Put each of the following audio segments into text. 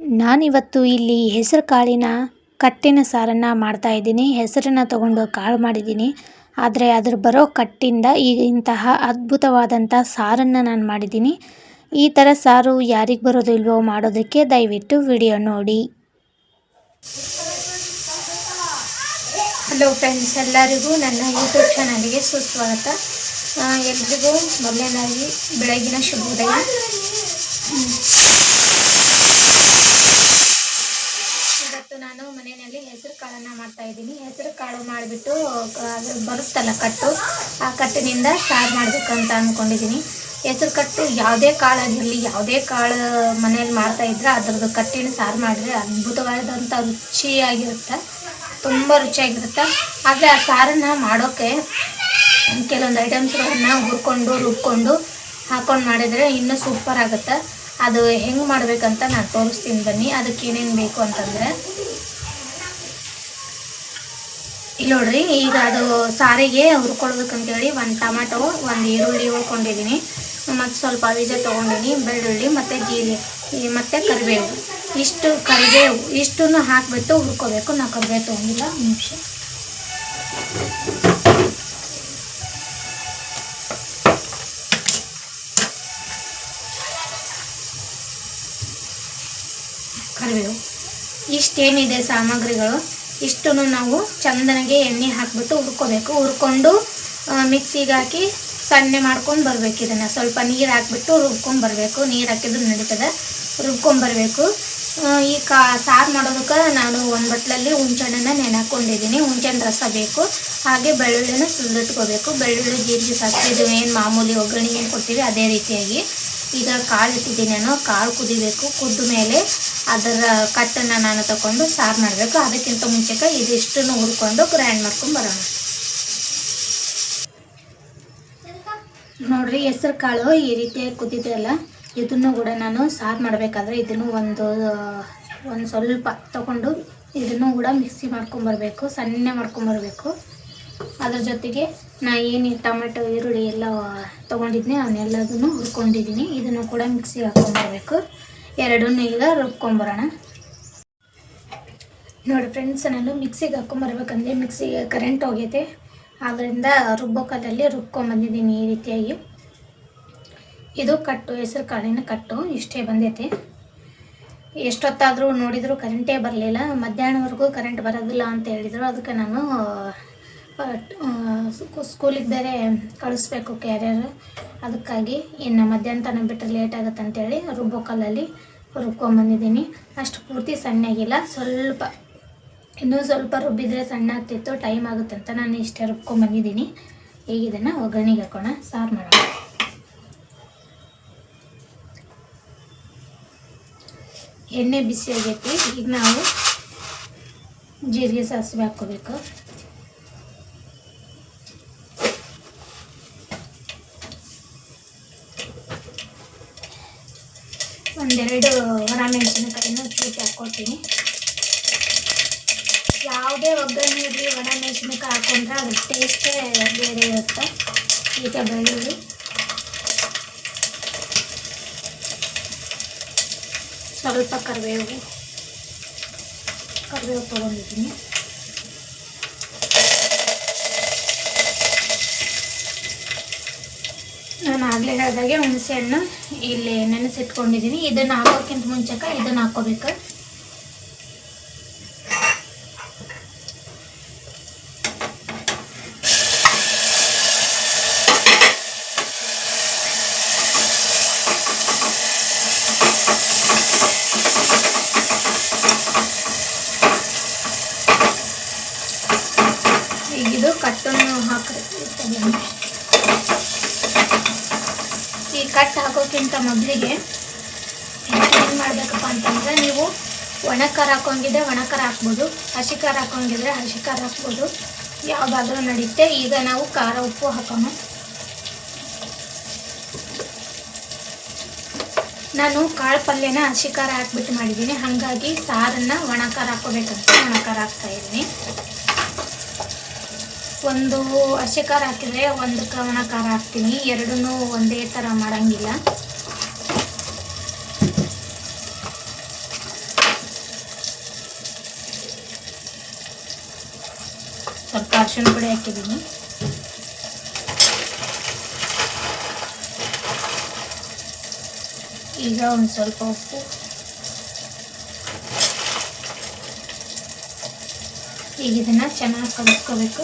ನಾನಿವತ್ತು ಇಲ್ಲಿ ಹೆಸರು ಕಾಳಿನ ಕಟ್ಟಿನ ಸಾರನ್ನು ಮಾಡ್ತಾ ಇದ್ದೀನಿ. ಹೆಸರನ್ನು ತಗೊಂಡು ಕಾಳು ಮಾಡಿದ್ದೀನಿ. ಆದರೆ ಅದ್ರ ಬರೋ ಕಟ್ಟಿಂದ ಈ ಇಂತಹ ಅದ್ಭುತವಾದಂಥ ಸಾರನ್ನು ನಾನು ಮಾಡಿದ್ದೀನಿ. ಈ ಥರ ಸಾರು ಯಾರಿಗೆ ಬರೋದು ಇಲ್ವೋ ಮಾಡೋದಕ್ಕೆ ದಯವಿಟ್ಟು ವಿಡಿಯೋ ನೋಡಿ. ಹಲೋ ಫ್ರೆಂಡ್ಸ್ ಎಲ್ಲರಿಗೂ ನನ್ನ ಯೂಟ್ಯೂಬ್ ಚಾನಲ್ಗೆ ಸುಸ್ವಾಗತ. ಎಲ್ರಿಗೂ ಮೊದಲನೇದಾಗಿ ಬೆಳಗಿನ ಶುಭೋದಯ ಇವತ್ತು ನಾನು ಮನೆಯಲ್ಲಿ ಹೆಸರು ಕಾಳನ್ನು ಮಾಡ್ತಾ ಇದ್ದೀನಿ. ಹೆಸರು ಕಾಳು ಮಾಡಿಬಿಟ್ಟು ಬರುತ್ತಲ್ಲ ಕಟ್ಟು, ಆ ಕಟ್ಟಿನಿಂದ ಸಾರು ಮಾಡಬೇಕು ಅಂತ ಅಂದ್ಕೊಂಡಿದ್ದೀನಿ ಹೆಸರು ಕಟ್ಟು ಯಾವುದೇ ಕಾಳಾಗಿರಲಿ ಯಾವುದೇ ಕಾಳು ಮನೇಲಿ ಮಾಡ್ತಾ ಇದ್ರೆ ಅದ್ರದ್ದು ಕಟ್ಟಿನ ಸಾರು ಮಾಡಿದ್ರೆ ಅದ್ಭುತವಾದಂಥ ರುಚಿಯಾಗಿರುತ್ತೆ. ತುಂಬ ರುಚಿಯಾಗಿರುತ್ತೆ. ಆದರೆ ಆ ಸಾರನ್ನು ಮಾಡೋಕ್ಕೆ ಕೆಲವೊಂದು ಐಟಮ್ಸ್ಗಳನ್ನು ಹುರ್ಕೊಂಡು, ರುಬ್ಕೊಂಡು ಹಾಕೊಂಡು ಮಾಡಿದರೆ ಇನ್ನೂ ಸೂಪರ್ ಆಗುತ್ತೆ ಅದು ಹೆಂಗೆ ಮಾಡಬೇಕಂತ ನಾನು ತೋರಿಸ್ತೀನಿ ಬನ್ನಿ. ಅದಕ್ಕೆ ಏನೇನು ಬೇಕು ಅಂತಂದರೆ ಇಲ್ಲಿ ನೋಡ್ರಿ, ಈಗ ಅದು ಸಾರಿಗೆ ಹುರ್ಕೊಳ್ಬೇಕಂತೇಳಿ ಒಂದು ಟೊಮೆಟೊ, ಒಂದು ಈರುಳ್ಳಿ ಹುರ್ಕೊಂಡಿದ್ದೀನಿ ಮತ್ತು ಸ್ವಲ್ಪ ಬೀಜ ತೊಗೊಂಡಿನಿ, ಬೆಳ್ಳುಳ್ಳಿ ಮತ್ತು ಜೀರಿಗೆ ಮತ್ತು ಕರಿಬೇವು. ಇಷ್ಟು ಕರಿಬೇವು, ಇಷ್ಟನ್ನು ಹಾಕಿಬಿಟ್ಟು ಹುರ್ಕೋಬೇಕು. ನಾ ಕರಿಬೇವು ತೊಗೊಂಡಿಲ್ಲ ನಿಮಿಷ. ಕರಿಬೇವು. ಇಷ್ಟೇನಿದೆ ಸಾಮಗ್ರಿಗಳು? ಇಷ್ಟನ್ನು ನಾವು ಚಂದನಗೆ ಎಣ್ಣೆ ಹಾಕಿಬಿಟ್ಟು ಹುರ್ಕೋಬೇಕು. ಹುರ್ಕೊಂಡು ಮಿಕ್ಸಿಗೆ ಹಾಕಿ ಸಣ್ಣ ಮಾಡ್ಕೊಂಡು ಬರಬೇಕು ಇದನ್ನು. ಸ್ವಲ್ಪ ನೀರು ಹಾಕ್ಬಿಟ್ಟು ರುಬ್ಕೊಂಡು ಬರಬೇಕು. ನೀರು ಹಾಕಿದ್ರೆ ನಡೀತದೆ. ರುಬ್ಕೊಂಡು ಬರಬೇಕು. ಈ ಕಾ, ಸಾರು ಮಾಡೋದಕ್ಕೆ ನಾನು ಒಂದು ಬಟ್ಲಲ್ಲಿ ಹುಣ್ಚೆಣ್ಣನ್ನು ನೆನೆ ಹಾಕ್ಕೊಂಡಿದ್ದೀನಿ ಹುಂಚೆಹಣ್ಣು ರಸ ಬೇಕು. ಹಾಗೆ ಬೆಳ್ಳುಳ್ಳಿನ ಸುಲಿದಿಟ್ಕೋಬೇಕು ಬೆಳ್ಳುಳ್ಳಿ, ಜೀರಿಗೆ ಇದು ಏನು ಮಾಮೂಲಿ ಒಗ್ಗರಣೆ ಏನು ಕೊಡ್ತೀವಿ ಅದೇ ರೀತಿಯಾಗಿ. ಈಗ ಕಾಳು ಇಟ್ಟಿದ್ದೀನಿ ನಾನು. ಕಾಳು ಕುದಿಬೇಕು. ಕುದ್ದ ಮೇಲೆ ಅದರ ಕಟ್ಟನ್ನು ನಾನು ತಗೊಂಡು ಸಾರು ಮಾಡಬೇಕು. ಅದಕ್ಕಿಂತ ಮುಂಚೆಗೆ ಇದಿಷ್ಟನ್ನು ಹುರ್ಕೊಂಡು ಗ್ರ್ಯಾಂಡ್ ಮಾಡ್ಕೊಂಡು ನೋಡಿರಿ, ಹೆಸ್ರು ಕಾಳು ಈ ರೀತಿಯಾಗಿ ಕುದ್ದಿದೆಯಲ್ಲ ಇದನ್ನು ಕೂಡ ನಾನು ಸಾರು ಮಾಡಬೇಕಾದ್ರೆ ಇದನ್ನು ಒಂದು ಒಂದು ಸ್ವಲ್ಪ ತಗೊಂಡು ಇದನ್ನು ಕೂಡ ಮಿಕ್ಸಿ ಮಾಡ್ಕೊಂಬರ್ಬೇಕು ಸಣ್ಣ ಮಾಡ್ಕೊಂಬರ್ಬೇಕು ಅದ್ರ ಜೊತೆಗೆ ನಾ ಏನು ಟೊಮೆಟೊ, ಈರುಳ್ಳಿ ಎಲ್ಲ ತೊಗೊಂಡಿದ್ದೀನಿ ಅವನ್ನೆಲ್ಲದನ್ನು ಹುರ್ಕೊಂಡಿದ್ದೀನಿ. ಇದನ್ನು ಕೂಡ ಮಿಕ್ಸಿಗೆ ಹಾಕ್ಕೊಂಬರ್ಬೇಕು ಎರಡನ್ನೂ ಈಗ ರುಬ್ಕೊಂಬರೋಣ. ನೋಡಿ ಫ್ರೆಂಡ್ಸ್ ನಾನು ಮಿಕ್ಸಿಗೆ ಹಾಕ್ಕೊಂಬರ್ಬೇಕಂದ್ರೆ ಮಿಕ್ಸಿಗೆ ಕರೆಂಟ್ ಹೋಗೈತೆ. ಆದ್ದರಿಂದ ರುಬ್ಬೋ ರುಬ್ಕೊಂಬಂದಿದ್ದೀನಿ ಈ ರೀತಿಯಾಗಿ. ಇದು ಕಟ್ಟು, ಹೆಸರು ಕಾಳಿನ ಕಟ್ಟು, ಇಷ್ಟೇ ಬಂದೈತೆ. ಎಷ್ಟೊತ್ತಾದರೂ ನೋಡಿದರೂ ಕರೆಂಟೇ ಬರಲಿಲ್ಲ. ಮಧ್ಯಾಹ್ನವರೆಗೂ ಕರೆಂಟ್ ಬರೋದಿಲ್ಲ ಅಂತ ಹೇಳಿದರು. ಅದಕ್ಕೆ ನಾನು ಸ್ಕೂಲಿಗೆ ಬೇರೆ ಕಳಿಸ್ಬೇಕು ಕ್ಯಾರಿಯರ್ ಅದಕ್ಕಾಗಿ ಇನ್ನು ಮಧ್ಯಾಹ್ನ ತನಕ ಬಿಟ್ಟರೆ ಲೇಟ್ ಆಗುತ್ತೆ ಅಂತೇಳಿ ರುಬ್ಬೋ ಕಲ್ಲಲ್ಲಿ ರುಬ್ಕೊಂಬಂದಿದ್ದೀನಿ. ಅಷ್ಟು ಪೂರ್ತಿ ಸಣ್ಣಗಿಲ್ಲ. ಸ್ವಲ್ಪ, ಇನ್ನೂ ಸ್ವಲ್ಪ ರುಬ್ಬಿದ್ರೆ ಸಣ್ಣ ಆಗ್ತಿತ್ತು ಟೈಮ್ ಆಗುತ್ತೆ ಅಂತ ನಾನು ಇಷ್ಟೇ ರುಬ್ಕೊಂಬಂದಿದ್ದೀನಿ. ಈಗ ಇದನ್ನು ಒಗ್ಗರಣೆಗೆ ಹಾಕೋಣ. ಸಾರು ಮಾಡೋಣ. ಎಣ್ಣೆ ಬಿಸಿ ಆಗೈತಿ. ಈಗ ನಾವು ಜೀರಿಗೆ ಸಾಸಿವೆ ಹಾಕ್ಕೋಬೇಕು. ಚೂಟಿ ಹಾಕ್ಕೊಳ್ತೀನಿ ಯಾವುದೇ ಒಗ್ಗರಣೆ ಇರಲಿ ಒಣ ಮೆಣಸಿನಕಾಯಿ ಹಾಕೊಂಡ್ರೆ ಅದ್ರ ಟೇಸ್ಟೇ ಬೇರೆ ಇರುತ್ತೆ. ಈಗ ಬೆಳ್ಳುಳ್ಳಿ. ಸ್ವಲ್ಪ ಕರಿಬೇವು. ಕರಿಬೇವು ತೊಗೊಂಡಿದ್ದೀನಿ. ನಾನು ಆಗಲೇ ಹೇಳಿದಾಗೆ ಹುಣಸೆಹಣ್ಣು ಇಲ್ಲಿ ನೆನೆಸಿಟ್ಕೊಂಡಿದ್ದೀನಿ. ಇದನ್ನು ಹಾಕೋಕ್ಕಿಂತ ಮುಂಚೆಕ ಇದನ್ನು ಹಾಕ್ಕೋಬೇಕು ಈಗ ಇದು ಕಟ್ಟನ್ನು ಹಾಕಿರ್ತೀನಿ ಈ ಕಟ್ ಹಾಕೋಕ್ಕಿಂತ ಮೊದಲಿಗೆ. ಏನು ಮಾಡಬೇಕಪ್ಪ ಅಂತಂದರೆ ನೀವು ಒಣ ಖಾರ ಹಾಕೋಂಗಿದ್ರೆ ಒಣ ಹಾಕ್ಬೋದು ಹಸಿ ಖಾರ ಹಾಕೋಂಗಿದ್ರೆ ಹಸಿ ಖಾರ ಹಾಕ್ಬೋದು. ಯಾವುದಾದ್ರೂ ನಡೆಯುತ್ತೆ ಈಗ ನಾವು ಖಾರ ಉಪ್ಪು ಹಾಕೋಣ. ನಾನು ಕಾಳು ಪಲ್ಯನ ಹಸಿ ಖಾರ ಹಾಕ್ಬಿಟ್ಟು ಮಾಡಿದ್ದೀನಿ. ಹಾಗಾಗಿ ಸಾರನ್ನು ಒಣ ಖಾರ ಹಾಕೋಬೇಕಂತ ಒಣ ಖಾರ ಹಾಕ್ತಾ ಇದ್ದೀನಿ. ಒಂದು ಹಸಿ ಖಾರ ಹಾಕಿದರೆ ಒಂದು ಒಣ ಖಾರ ಹಾಕ್ತೀನಿ. ಎರಡೂ ಒಂದೇ ಥರ ಮಾಡೋಂಗಿಲ್ಲ. ಅರಿಶಿಣ ಪುಡಿ ಹಾಕಿದ್ದೀನಿ. ಈಗ ಒಂದು ಸ್ವಲ್ಪ ಉಪ್ಪು. ಈಗ ಇದನ್ನು ಚೆನ್ನಾಗಿ ಕಲಿಸ್ಕೋಬೇಕು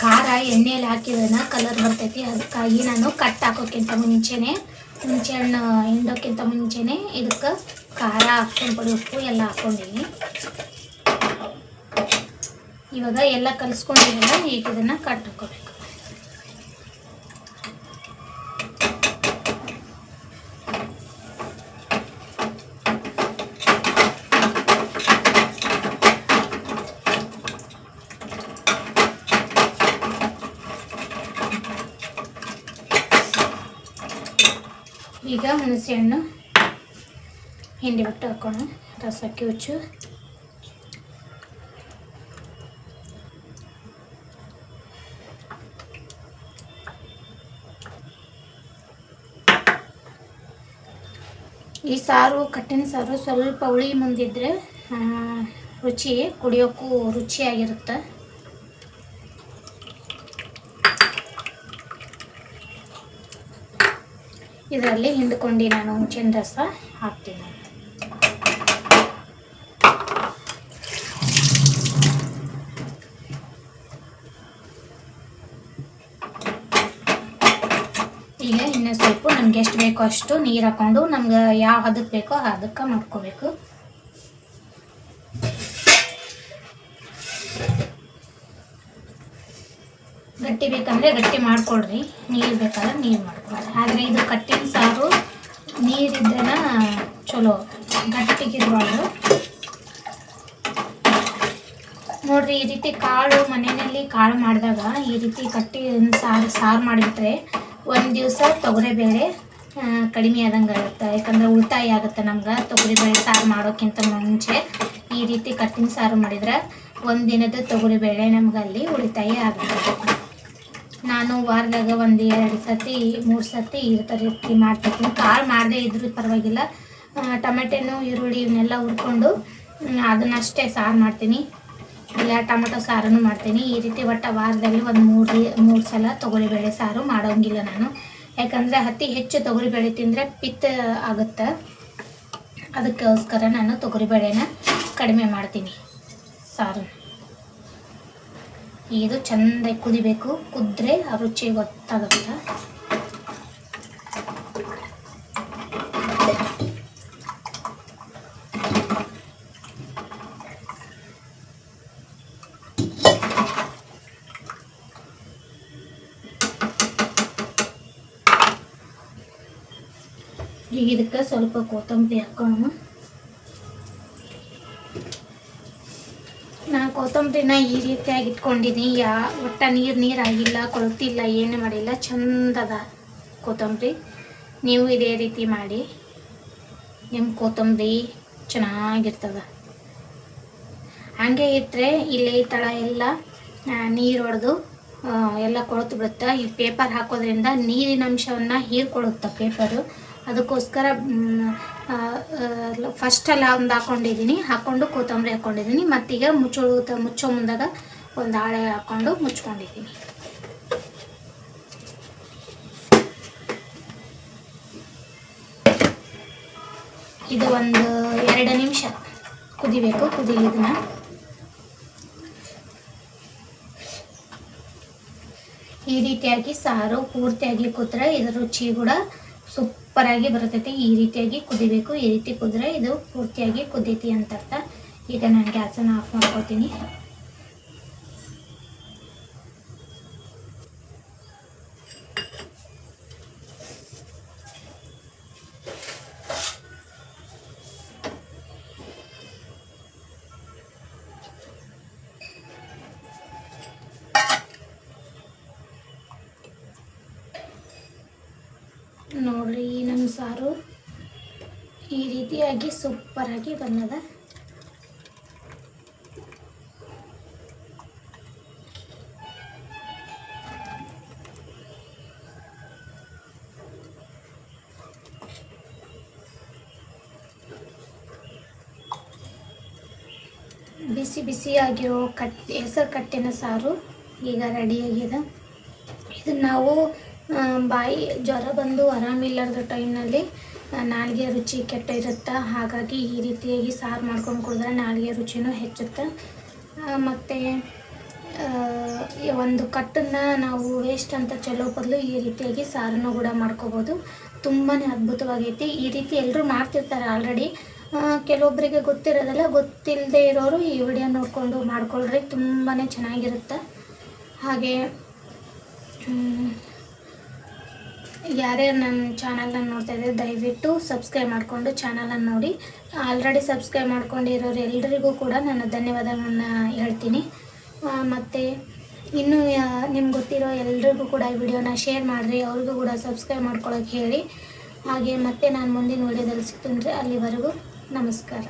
ಖಾರ ಎಣ್ಣೆಯಲ್ಲಿ ಹಾಕಿದ್ರೆ ಕಲರ್ ಬರ್ತೈತಿ. ಅದಕ್ಕಾಗಿ ನಾನು ಕಟ್ ಹಾಕೋಕ್ಕಿಂತ ಮುಂಚೆನೆ ಹುಣಸೆ ಹಣ್ಣು ಹಿಂಡೋಕ್ಕಿಂತ ಮುಂಚೆನೆ ಇದಕ್ಕೆ ಖಾರ ಹಾಕ್ಕೊಂಡು ಉಪ್ಪು ಎಲ್ಲ ಹಾಕ್ಕೊಂಡಿನಿ ಇವಾಗ ಎಲ್ಲ ಕಲಿಸ್ಕೊಂಡಿದ್ದೀನಿ ಈಗ ಇದನ್ನು ಕಟ್ ಹಾಕೋಬೇಕು. ಹುಣಸೆ ಹಣ್ಣು ಹಿಂಡಿ ಬಿಟ್ಟು ಹಾಕೋಣ. ರಸಕ್ಕೆ ಹುಚ್ಚು. ಈ ಸಾರು ಕಟ್ಟಿನ ಸಾರು ಸ್ವಲ್ಪ ಹುಳಿ ಮುಂದಿದ್ರೆ ರುಚಿ ಕುಡಿಯೋಕ್ಕೂ ರುಚಿಯಾಗಿರುತ್ತೆ. ಇದರಲ್ಲಿ ಹಿಂಡ್ಕೊಂಡು ನಾನು ಹುಂಚಿನ ರಸ ಹಾಕ್ತೀನಿ. ಈಗ ಇನ್ನೂ ಸ್ವಲ್ಪ ನಮ್ಗೆ ಎಷ್ಟು ಬೇಕೋ ಅಷ್ಟು ನೀರು ಹಾಕೊಂಡು ನಮ್ಗೆ ಯಾವ ಹದಕ್ಕೆ ಬೇಕೋ ಅದಕ್ಕೆ ಮಾಡ್ಕೋಬೇಕು. ಗಟ್ಟಿ ಬೇಕಂದರೆ ಗಟ್ಟಿ ಮಾಡ್ಕೊಳ್ರಿ. ನೀರು ಬೇಕಾದ್ರೆ ನೀರು ಮಾಡ್ಕೊಳ್ರಿ. ಆದರೆ ಇದು ಕಟ್ಟಿನ ಸಾರು ನೀರಿದ್ದನ ಚಲೋ. ಗಟ್ಟಿಗಿರ್ಬಾರ್ದು ನೋಡ್ರಿ, ಈ ರೀತಿ ಕಾಳು ಮನೆಯಲ್ಲಿ ಕಾಳು ಮಾಡಿದಾಗ ಈ ರೀತಿ ಕಟ್ಟಿ ಸಾರು ಸಾರು ಮಾಡಿಬಿಟ್ರೆ ಒಂದು ದಿವಸ ತೊಗರಿಬೇಳೆ ಬೇಳೆ ಕಡಿಮೆ ಆದಂಗೆ ಆಗುತ್ತೆ. ಯಾಕಂದರೆ ಉಳಿತಾಯ ಆಗುತ್ತೆ ನಮ್ಗೆ. ತೊಗರಿಬೇಳೆ ಸಾರು ಮಾಡೋಕ್ಕಿಂತ ಮುಂಚೆ ಈ ರೀತಿ ಕಟ್ಟಿನ ಸಾರು ಮಾಡಿದ್ರೆ ಒಂದು ದಿನದ ತೊಗರಿಬೇಳೆ ನಮ್ಗೆ ಅಲ್ಲಿ ಉಳಿತಾಯ ಆಗುತ್ತೆ. ನಾನು ವಾರದಾಗ ಒಂದು ಎರಡು ಸತಿ, ಮೂರು ಸತಿ ಈ ಥರ ರೀತಿ ಮಾಡ್ತಿರ್ತೀನಿ ಕಾಳು ಮಾಡದೇ ಇದ್ರೂ ಪರವಾಗಿಲ್ಲ. ಟೊಮೆಟೊನು ಟೊಮೆಟೆನು, ಈರುಳ್ಳಿ ಇವನ್ನೆಲ್ಲ ಹುರ್ಕೊಂಡು ಅದನ್ನಷ್ಟೇ ಸಾರು ಮಾಡ್ತೀನಿ. ಇಲ್ಲ, ಟೊಮೆಟೊ ಸಾರನ್ನು ಮಾಡ್ತೀನಿ. ಈ ರೀತಿ ಒಟ್ಟು ವಾರದಲ್ಲಿ ಒಂದು ಮೂರು ಮೂರು ಸಲ ತೊಗರಿಬೇಳೆ ಸಾರು ಮಾಡೋಂಗಿಲ್ಲ ನಾನು. ಯಾಕಂದರೆ ಅತಿ ಹೆಚ್ಚು ತೊಗರಿಬೇಳೆ ತಿಂದರೆ ಪಿತ್ತ ಆಗುತ್ತೆ? ಅದಕ್ಕೋಸ್ಕರ ನಾನು ತೊಗರಿಬೇಳೆನ ಕಡಿಮೆ ಮಾಡ್ತೀನಿ ಸಾರು ಇದು ಚೆಂದ ಕುದಿಬೇಕು. ಕುದ್ರೆ ಆ ರುಚಿ ಗೊತ್ತಾಗುತ್ತೆ. ಈಗ ಇದಕ್ಕೆ ಸ್ವಲ್ಪ ಕೊತ್ತಂಬರಿ ಹಾಕೋಣ. ನಾನು ಕೊತ್ತಂಬರಿನ ಈ ರೀತಿಯಾಗಿ ಇಟ್ಕೊಂಡಿದ್ದೀನಿ ಯಾ, ಒಟ್ಟ ನೀರು ನೀರಾಗಿಲ್ಲ ಕೊಳತಿಲ್ಲ ಏನೂ ಮಾಡಿಲ್ಲ, ಚಂದದ ಕೊತ್ತಂಬರಿ. ನೀವು ಇದೇ ರೀತಿ ಮಾಡಿ. ನಿಮ್ಮ ಕೊತ್ತಂಬರಿ ಚೆನ್ನಾಗಿರ್ತದ. ಹಾಗೆ ಇಟ್ಟರೆ ಇಲ್ಲಿ ಈ ತಳ ಎಲ್ಲ ನೀರು ಹೊಡೆದು ಎಲ್ಲ ಕೊಳತು ಬಿಡುತ್ತೆ. ಈ ಪೇಪರ್ ಹಾಕೋದ್ರಿಂದ ನೀರಿನ ಅಂಶವನ್ನು ಹೀರ್ಕೊಳುತ್ತೆ ಪೇಪರು ಅದಕ್ಕೋಸ್ಕರ ಫಸ್ಟ್ ಅಲ್ಲ ಒಂದು ಹಾಕೊಂಡಿದ್ದೀನಿ ಹಾಕೊಂಡು ಕೊತ್ತಂಬರಿ ಹಾಕ್ಕೊಂಡಿದ್ದೀನಿ ಮತ್ತೀಗ ಮುಚ್ಚೋ ಮುಚ್ಚೋ ಮುಂದಾಗ ಒಂದು ಹಾಳೆ ಹಾಕ್ಕೊಂಡು ಮುಚ್ಕೊಂಡಿದ್ದೀನಿ ಇದು ಒಂದು ಎರಡು ನಿಮಿಷ ಕುದಿಬೇಕು ಕುದಿ ಇದನ್ನ ಈ ರೀತಿಯಾಗಿ ಸಾರು ಪೂರ್ತಿಯಾಗಿ ಕೂತ್ರೆ ಇದ್ರ ರುಚಿ ಕೂಡ ಸೂಪರಾಗಿ ಬರುತ್ತೈತೆ. ಈ ರೀತಿಯಾಗಿ ಕುದಿಬೇಕು. ಈ ರೀತಿ ಕುದ್ರೆ ಇದು ಪೂರ್ತಿಯಾಗಿ ಕುದೀತಿ ಅಂತ ಅರ್ಥ. ಈಗ ನಾನು ಗ್ಯಾಸನ್ನು ಆಫ್ ಮಾಡ್ಕೋತೀನಿ. ನೋಡಿರಿ, ಈ ನಮ್ಮ ಸಾರು ಈ ರೀತಿಯಾಗಿ ಸೂಪರಾಗಿ ಬಂದದ. ಬಿಸಿ ಬಿಸಿಯಾಗಿರೋ ಕಟ್ ಹೆಸರು ಕಟ್ಟಿನ ಸಾರು ಈಗ ರೆಡಿಯಾಗಿದೆ ಇದನ್ನು ನಾವು ಬಾಯಿ ಜ್ವರ ಬಂದು ಆರಾಮಿಲ್ಲದ ಟೈಮ್ನಲ್ಲಿ ನಾಲಿಗೆ ರುಚಿ ಕೆಟ್ಟ ಇರುತ್ತೆ ಹಾಗಾಗಿ ಈ ರೀತಿಯಾಗಿ ಸಾರು ಮಾಡ್ಕೊಂಡು ಕುಡಿದ್ರೆ ನಾಲಿಗೆ ರುಚಿನೂ ಹೆಚ್ಚುತ್ತೆ? ಮತ್ತು ಒಂದು ಕಟ್ಟನ್ನು ನಾವು ವೇಸ್ಟ್ ಅಂತ ಚೆಲ್ಲೋ ಬದಲು ಈ ರೀತಿಯಾಗಿ ಸಾರನ್ನು ಕೂಡ ಮಾಡ್ಕೋಬೋದು. ತುಂಬಾ ಅದ್ಭುತವಾಗೈತಿ. ಈ ರೀತಿ ಎಲ್ಲರೂ ಮಾಡ್ತಿರ್ತಾರೆ ಆಲ್ರೆಡಿ. ಕೆಲವೊಬ್ಬರಿಗೆ ಗೊತ್ತಿರೋದಲ್ಲ ಗೊತ್ತಿಲ್ಲದೆ ಇರೋರು ಈ ವಿಡಿಯೋ ನೋಡಿಕೊಂಡು ಮಾಡ್ಕೊಳ್ರಿ. ತುಂಬಾ ಚೆನ್ನಾಗಿರುತ್ತೆ? ಹಾಗೆ ಯಾರ್ಯಾರು ನನ್ನ ಚಾನಲ್ನ ನೋಡ್ತಾ ಇದ್ದಾರೆ ದಯವಿಟ್ಟು ಸಬ್ಸ್ಕ್ರೈಬ್ ಮಾಡಿಕೊಂಡು ಚಾನಲನ್ನು ನೋಡಿ. ಆಲ್ರೆಡಿ ಸಬ್ಸ್ಕ್ರೈಬ್ ಮಾಡ್ಕೊಂಡಿರೋರು ಎಲ್ರಿಗೂ ಕೂಡ ನಾನು ಧನ್ಯವಾದಗಳನ್ನು ಹೇಳ್ತೀನಿ. ಮತ್ತು ಇನ್ನೂ ನಿಮ್ಗೆ ಗೊತ್ತಿರೋ ಎಲ್ರಿಗೂ ಕೂಡ ಈ ವಿಡಿಯೋನ ಶೇರ್ ಮಾಡಿರಿ, ಅವ್ರಿಗೂ ಕೂಡ ಸಬ್ಸ್ಕ್ರೈಬ್ ಮಾಡ್ಕೊಳ್ಳೋಕೆ ಹೇಳಿ. ಹಾಗೆ ಮತ್ತೆ ನಾನು ಮುಂದಿನ ವಿಡಿಯೋದಲ್ಲಿ ಸಿಗ್ತೀನಿ ಅಲ್ಲಿವರೆಗೂ ನಮಸ್ಕಾರ.